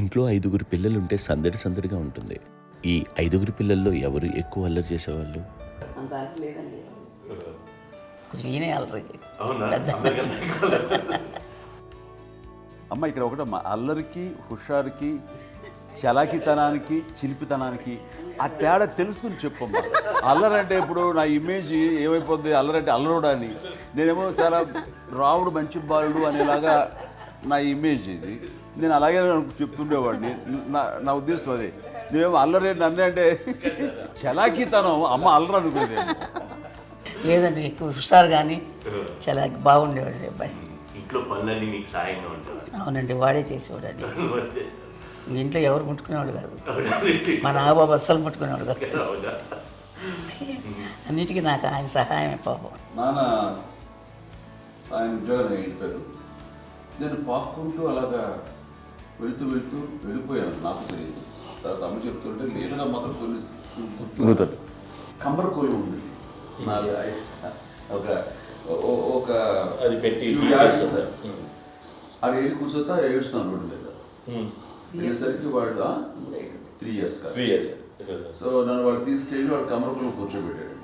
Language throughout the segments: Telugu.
ఇంట్లో ఐదుగురు పిల్లలుంటే సందడి సందడిగా ఉంటుంది. ఈ ఐదుగురు పిల్లల్లో ఎవరు ఎక్కువ అల్లరి చేసేవాళ్ళు? అమ్మ ఇక్కడ ఒకటమ్మా అల్లరికి హుషారుకి చలాకితనానికి చిలిపితనానికి ఆ తేడా తెలుసుకుని చెప్పమ్మా అల్లరంటే ఇప్పుడు నా ఇమేజ్ ఏమైపోద్ది? అల్లరంటే అల్లరుడు అని. నేనేమో చాలా రావుడు మంచి బాలుడు అనేలాగా నా ఇమేజ్ ఇది. నేను అలాగే చెప్తుండేవాడిని. నా నా ఉద్దేశం అదే. నేనేమో అల్లరి నన్ను అంటే చలాకితనం. అమ్మ అల్లరు అనుకునేది. లేదంటే ఎక్కువ హుషారు కానీ చాలా బాగుండేవాడు అబ్బాయి. ఇంట్లో పనులన్నీ మీకు సాయంగా ఉంటుంది అవునండి వాడే చేసేవాడు అది ఇంట్లో ఎవరు ముట్టుకునేవాడు కాదు. మా నాగబాబు అస్సలు ముట్టుకునేవాడు కాదు. అన్నిటికీ నాకు ఆయన సహాయమే పాపం. నాన్న ఆయన నేను పాక్కుంటూ అలాగా వెళుతూ వెళుతూ వెళ్ళిపోయాను నాకు తెలియదు. తర్వాత అమ్మ చెప్తుంటే లేదుగా మాత్రం గుర్తుంది కమ్మర కోలు ఉంది. ఒక ఓ- ఒక అది పెట్టి అది వెళ్ళి కూర్చోతా ఏడుస్తున్నాను రోడ్డు మీద. వెళ్ళేసరికి వాళ్ళు three years three years so నన్ను వాడు తీసుకెళ్ళి వాడు కమరకులు కూర్చోబెట్టాడు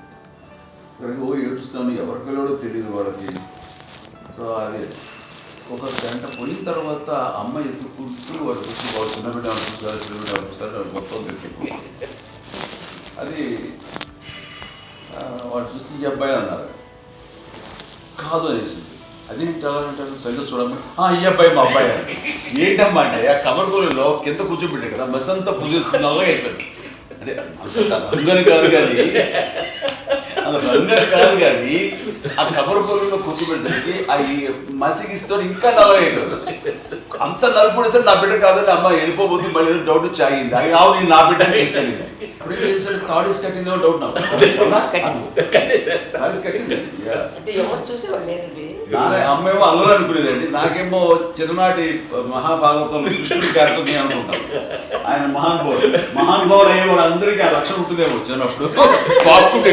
ఇక్కడికి ఓ ఏడుస్తాను ఎవరికి వెళ్ళాడో తెలియదు వాళ్ళకి. సో అది ఒక గంట పోయిన తర్వాత అమ్మ ఎత్తుకుంటూ వాడు వచ్చి వాడు చిన్న బిడ్డ అనిపిస్తారు చిన్న బిడ్డ అనిపిస్తారు మొత్తం తెచ్చి అది వాడు చూసి ఈ అబ్బాయి అన్నారు. కాదు అనేసింది అది చదవాలంటారు సరిగ్గా చూడమ్మా. ఈ అబ్బాయి మా అబ్బాయి ఏంటమ్మా అంటే ఆ కమర్గోలులో కింద కూర్చోబెట్టాడు కదా బస్ అంతా పూజేసుకుని నల్లగా అయిపోయింది. అంటే అంత కాదు కానీ అంత రంగని కాదు కానీ ఆ కబర్ కమర్గోలులో కూర్చోబెట్టడానికి ఆ ఈ మసిగిస్తూ ఇంకా నల్లగా అంత నలుపుడేసరి నా బిడ్డ కాదని అమ్మ వెళ్ళిపోబోతుంది మళ్ళీ డౌట్ వచ్చి ఆగింది. అది ఆవు నా బిడ్డ వేసాను చేశాడు. థర్డ్ ఇస్ డౌట్ నాకు. అంటే ఎవరు అమ్మేమో అల్లరి అనుకునేదండి. నాకేమో చిన్ననాటి మహాభాగవతం కృష్ణుడి కార్యక్రమం అనుకుంటాం ఆయన మహానుభావుడు మహానుభావులు అయ్యే వాళ్ళందరికీ ఆ లక్షణం ఉంటుందేమో చిన్నప్పుడు. పాపుకుంటూ